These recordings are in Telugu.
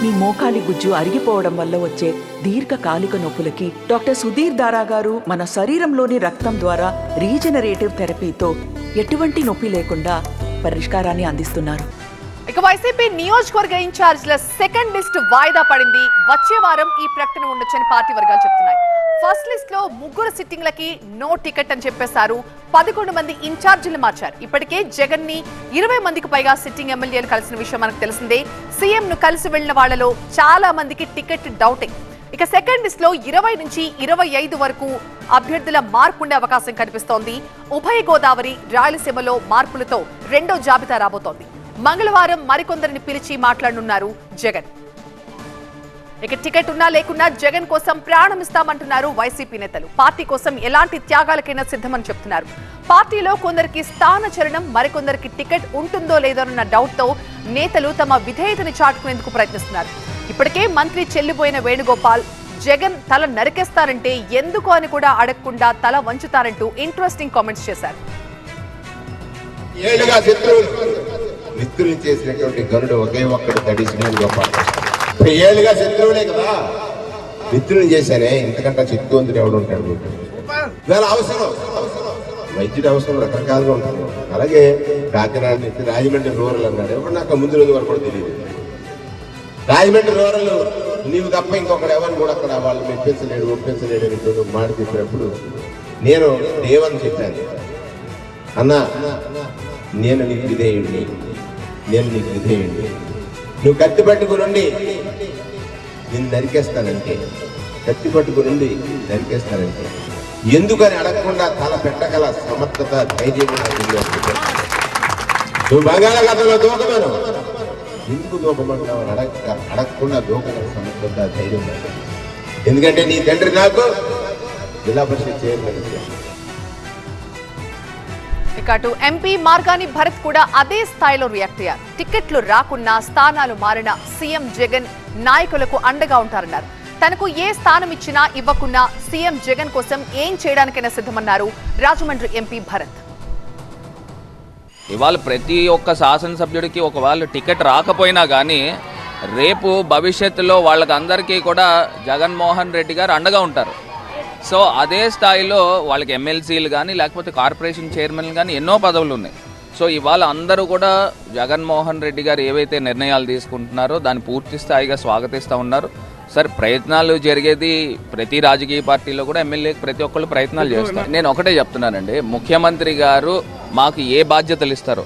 మీ మోకాలి గుజ్జు అరిగిపోవడం వల్ల వచ్చే దీర్ఘకాలిక నొప్పులకి డాక్టర్ సుధీర్ దారా గారు మన శరీరంలోని రక్తం ద్వారా రీజనరేటివ్ థెరపీతో ఎటువంటి నొప్పి లేకుండా పరిష్కారాన్ని అందిస్తున్నారు. ఇక వైసీపీ నియోజకవర్గ ఇన్ఛార్జ్ల సెకండ్ లిస్ట్ వాయిదా పడింది. వచ్చే వారం ఈ ప్రకటన ఉండొచ్చని పార్టీ వర్గాలు చెప్తున్నాయి. ఫస్ట్ లిస్ట్లో ముగ్గురు సిట్టింగ్లకి నో టికెట్ అని చెప్పేశారు. పదకొండు మంది ఇన్ఛార్జీలు మార్చారు. ఇప్పటికే జగన్ని ఇరవై మందికి పైగా సిట్టింగ్ ఎమ్మెల్యేలు కలిసిన విషయం మనకు తెలిసిందే. సీఎం ను కలిసి వెళ్ళిన వాళ్ళలో చాలా మందికి టికెట్ డౌటింగ్ ఇక సెకండ్ లిస్ట్లో ఇరవై నుంచి ఇరవై ఐదు వరకు అభ్యర్థుల మార్పు ఉండే అవకాశం కనిపిస్తోంది. ఉభయ గోదావరి రాయలసీమలో మార్పులతో రెండో జాబితా రాబోతోంది. మంగళవారం మరికొందరిని పిలిచి మాట్లాడనున్నారు జగన్. ఇక టికెట్ ఉన్నా లేకున్నా జగన్ కోసం ప్రాణం ఇస్తామంటున్నారు వైసీపీ నేతలు. పార్టీ కోసం ఎలాంటి త్యాగాలకైనా సిద్ధమని చెప్తున్నారు. పార్టీలో కొందరికి స్థాన చరణం మరికొందరికి టికెట్ ఉంటుందో లేదోనన్న డౌట్తో నేతలు తమ విధేయతని చాటుకునేందుకు ప్రయత్నిస్తున్నారు. ఇప్పటికే మంత్రి చెల్లిపోయిన వేణుగోపాల్ జగన్ తల నరికేస్తారంటే ఎందుకు అని కూడా అడగకుండా తల వంచుతారంటూ ఇంట్రెస్టింగ్ కామెంట్స్ చేశారు. మిత్రులు చేసినటువంటి గరుడు ఒకే ఒక్కడు తడిసిన గోపాల్ ఇప్పుడు శత్రువులే కదా. మిత్రుని చేశానే ఇంతకంటే శక్తివంతుడు ఎవడు ఉంటాడు మీకు? ఇవాళ అవసరం. వైద్యుడు అవసరం రకరకాలుగా ఉంటుంది. అలాగే కాకినాడ నుంచి రాజమండ్రి రూరల్ అన్నాడు. ఎవరు నాకు ముందు రోజు వరకు కూడా తెలియదు. రాజమండ్రి రూరల్ నీవు తప్ప ఇంకొకరు ఎవరిని కూడా అక్కడ వాళ్ళు మెప్పించలేడు ఒప్పించలేడు అని మాట చెప్పినప్పుడు నేను దేవని చెప్పాను. అన్నా నేను నీకు విధేయుడిని నేను నీకు విధేయుడిని నువ్వు కత్తి పట్టుకునుండి నేను నరికేస్తానంటే. కత్తి పట్టుకునుండి నరికేస్తానంటే. ఎందుకని అడగకుండా తల పెట్టగల సమర్థత ధైర్యం నువ్వు బంగాళాఖాతంలో దూకమను ఎందుకు దూకమంటావు అడగ అడగకుండా దూకగల సమర్థత ధైర్యం ఎందుకంటే నీ తండ్రి నాకు జిల్లా పరిషత్ చైర్మన్ ఇక అటు ఎంపీ మార్గాని భరత్ కూడా అదే స్థాయిలో రియాక్ట్ అయ్యారు. టికెట్లు రాకున్నా స్థానాలు మారిన సీఎం జగన్ నాయకులకు అండగా ఉంటారన్నారు. తనకు ఏ స్థానం ఇచ్చినా ఇవ్వకున్నా సీఎం జగన్ కోసం ఏం చేయడానికైనా సిద్ధమన్నారు రాజమండ్రి ఎంపీ భరత్. ఇవాళ ప్రతి ఒక్క శాసనసభ్యుడికి ఒకవేళ టికెట్ రాకపోయినా కానీ రేపు భవిష్యత్తులో వాళ్ళకందరికీ కూడా జగన్మోహన్ రెడ్డి గారు అండగా ఉంటారు. సో అదే స్థాయిలో వాళ్ళకి ఎమ్మెల్సీలు కానీ లేకపోతే కార్పొరేషన్ చైర్మన్లు కానీ ఎన్నో పదవులు ఉన్నాయి. సో ఇవాళ అందరూ కూడా జగన్మోహన్ రెడ్డి గారు ఏవైతే నిర్ణయాలు తీసుకుంటున్నారో దాన్ని పూర్తి స్థాయిగా స్వాగతిస్తూ ఉన్నారు. సరే ప్రయత్నాలు జరిగేది ప్రతి రాజకీయ పార్టీలో కూడా ఎమ్మెల్యేకి ప్రతి ఒక్కళ్ళు ప్రయత్నాలు చేస్తారు. నేను ఒకటే చెప్తున్నానండి. ముఖ్యమంత్రి గారు మాకు ఏ బాధ్యతలు ఇస్తారో?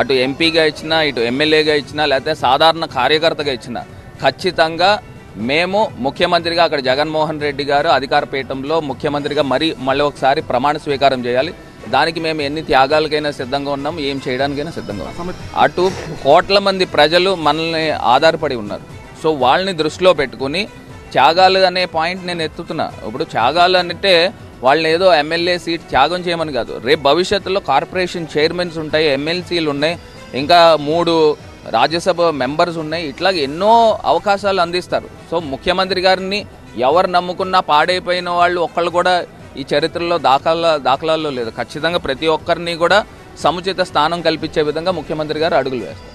అటు ఎంపీగా ఇచ్చినా ఇటు ఎమ్మెల్యేగా ఇచ్చినా లేకపోతే సాధారణ కార్యకర్తగా ఇచ్చినా ఖచ్చితంగా మేము ముఖ్యమంత్రిగా అక్కడ జగన్మోహన్ రెడ్డి గారు అధికార పీఠంలో ముఖ్యమంత్రిగా మరీ మళ్ళీ ఒకసారి ప్రమాణ స్వీకారం చేయాలి. దానికి మేము ఎన్ని త్యాగాలకైనా సిద్ధంగా ఉన్నాం ఏం చేయడానికైనా సిద్ధంగా ఉన్నాం. అటు కోట్ల మంది ప్రజలు మనల్ని ఆధారపడి ఉన్నారు. సో వాళ్ళని దృష్టిలో పెట్టుకుని త్యాగాలు అనే పాయింట్ నేను ఎత్తుతున్నా. ఇప్పుడు త్యాగాలు అంటే వాళ్ళని ఏదో ఎమ్మెల్యే సీట్ త్యాగం చేయమని కాదు. రేపు భవిష్యత్తులో కార్పొరేషన్ చైర్మన్స్ ఉంటాయి ఎమ్మెల్సీలు ఉన్నాయి. ఇంకా మూడు రాజ్యసభ మెంబర్స్ ఉన్నాయి. ఇట్లా ఎన్నో అవకాశాలు అందిస్తారు. సో ముఖ్యమంత్రి గారిని ఎవరు నమ్ముకున్నా పాడైపోయిన వాళ్ళు ఒక్కళ్ళు కూడా ఈ చరిత్రలో దాఖలా దాఖలాల్లో లేదు ఖచ్చితంగా ప్రతి ఒక్కరిని కూడా సముచిత స్థానం కల్పించే విధంగా ముఖ్యమంత్రి గారు అడుగులు వేస్తారు.